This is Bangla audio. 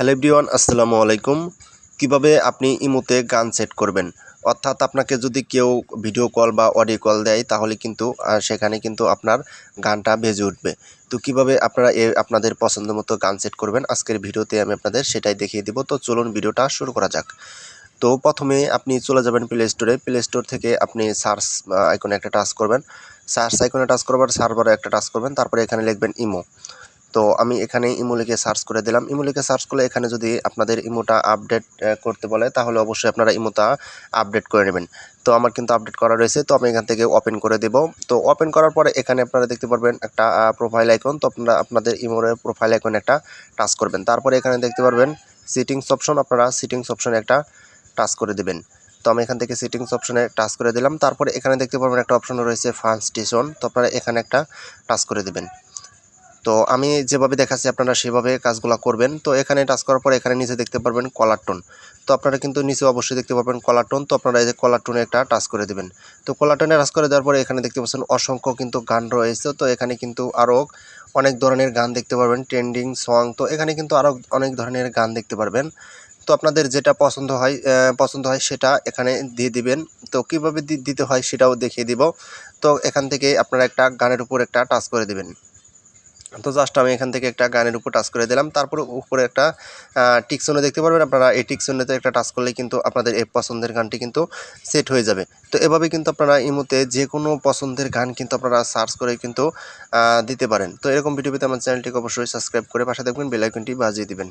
হ্যালো এভরিওয়ান, আসসালামু আলাইকুম। কীভাবে আপনি ইমোতে গান সেট করবেন? অর্থাৎ আপনাকে যদি কেউ ভিডিও কল বা অডিও কল দেয়, তাহলে কিন্তু সেখানে কিন্তু আপনার গানটা বেজে উঠবে। তো কীভাবে আপনারা এ, আপনাদের পছন্দ মতো গান সেট করবেন, আজকের ভিডিওতে আমি আপনাদের সেটাই দেখিয়ে দিব। তো চলুন ভিডিওটা শুরু করা যাক। তো প্রথমে আপনি চলে যাবেন প্লে স্টোরে প্লে স্টোর থেকে আপনি সার্চ আইকনে একটা টাচ করবেন। সার্চ আইকনে টাচ করবার সার্ভারে একটা টাচ করবেন। তারপরে এখানে লিখবেন ইমো। তো আমি এখানে ইমো লিখে সার্চ করে দিলাম। ইমো লিখে সার্চ করলে এখানে যদি আপনাদের ইমোটা আপডেট করতে বলে, তাহলে অবশ্যই আপনারা ইমোটা আপডেট করে নেবেন। তো আমার কিন্তু আপডেট করা রয়েছে, তো আমি এখান থেকে ওপেন করে দেব। তো ওপেন করার পরে এখানে আপনারা দেখতে পারবেন একটা প্রোফাইল আইকন তো আপনারা, আপনাদের ইমোর প্রোফাইল আইকন একটা টাচ করবেন। তারপরে এখানে দেখতে পারবেন সিটিংস অপশন আপনারা সিটিংস অপশনে একটা টাচ করে দেবেন। তো আমি এখান থেকে সেটিংস অপশনে টাচ করে দিলাম। তারপরে এখানে দেখতে পারবেন একটা অপশন রয়েছে ফান স্টেশন তো আপনারা এখানে একটা টাচ করে দেবেন। তো আমি যেভাবে দেখাচ্ছি আপনারা সেভাবে কাজগুলো করবেন। তো এখানে টাচ করার পর এখানে নিচে দেখতে পারবেন কলার টোন তো আপনারা কিন্তু নিচে অবশ্যই দেখতে পারবেন কলার টোন তো আপনারা এই যে কলার টোনে একটা টাচ করে দেবেন। তো কলার টোনে টাচ করে দেওয়ার পরে এখানে দেখতে পাচ্ছেন অসংখ্য কিন্তু গান রয়েছে। তো এখানে কিন্তু আরও অনেক ধরনের গান দেখতে পারবেন ট্রেন্ডিং সং তো এখানে কিন্তু আরও অনেক ধরনের গান দেখতে পারবেন। তো আপনাদের যেটা পছন্দ হয় পছন্দ হয় সেটা এখানে দিয়ে দিবেন। তো কীভাবে দিতে হয় সেটাও দেখিয়ে দিব। তো এখান থেকে আপনারা একটা গানের উপর একটা টাচ করে দেবেন। তো জাস্ট আমি এখান থেকে একটা গানের উপর টাচ করে দিলাম। তারপরে উপরে একটা টিকসনে দেখতে পারবেন। আপনারা এই টিকসনেতে একটা টাচ করলে কিন্তু আপনাদের এই পছন্দের গানটি কিন্তু সেট হয়ে যাবে। তো এভাবে কিন্তু আপনারা ইমোতে যে কোনো পছন্দের গান কিন্তু আপনারা সার্চ করে কিন্তু দিতে পারেন। তো এরকম ভিডিও পেতে আমার চ্যানেলটিকে অবশ্যই সাবস্ক্রাইব করে পাশে দেখবেন বেলাইকনটি বাজিয়ে দিবেন।